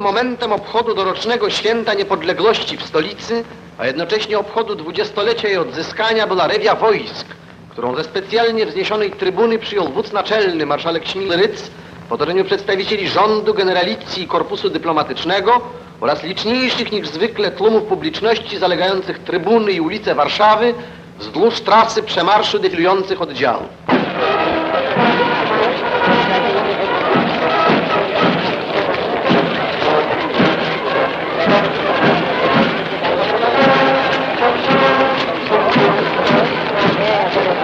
Momentem obchodu dorocznego święta niepodległości w stolicy, a jednocześnie obchodu dwudziestolecia jej odzyskania była rewia wojsk, którą ze specjalnie wzniesionej trybuny przyjął wódz naczelny marszałek Śmil-Ryc w otoczeniu przedstawicieli rządu, generalicji i korpusu dyplomatycznego oraz liczniejszych niż zwykle tłumów publiczności zalegających trybuny i ulice Warszawy wzdłuż trasy przemarszu defilujących oddziałów.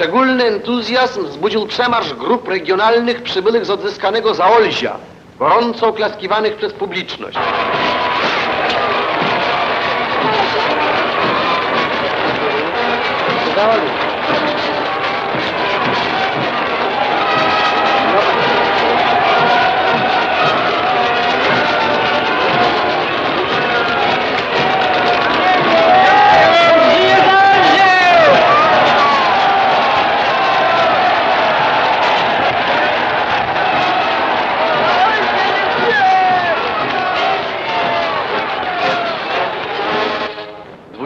Szczególny entuzjazm wzbudził przemarsz grup regionalnych przybyłych z odzyskanego Zaolzia, gorąco oklaskiwanych przez publiczność.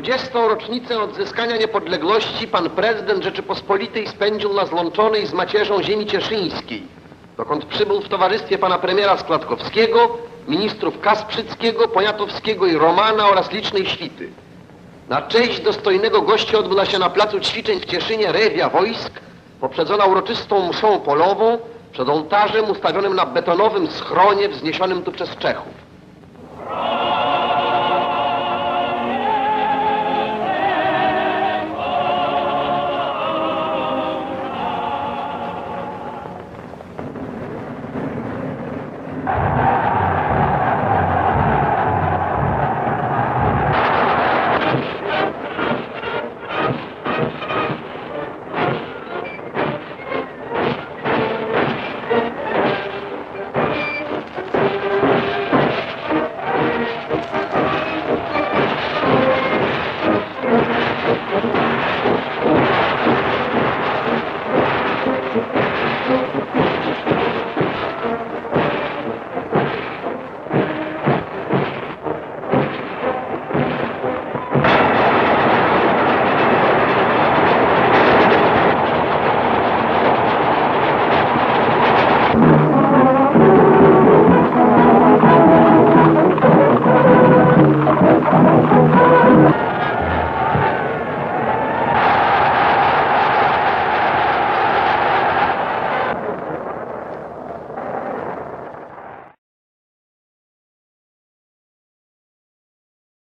Dwudziestą rocznicę odzyskania niepodległości pan prezydent Rzeczypospolitej spędził na złączonej z macierzą ziemi cieszyńskiej, dokąd przybył w towarzystwie pana premiera Składkowskiego, ministrów Kasprzyckiego, Poniatowskiego i Romana oraz licznej świty. Na cześć dostojnego gościa odbyła się na placu ćwiczeń w Cieszynie rewia wojsk, poprzedzona uroczystą mszą polową przed ołtarzem ustawionym na betonowym schronie wzniesionym tu przez Czechów.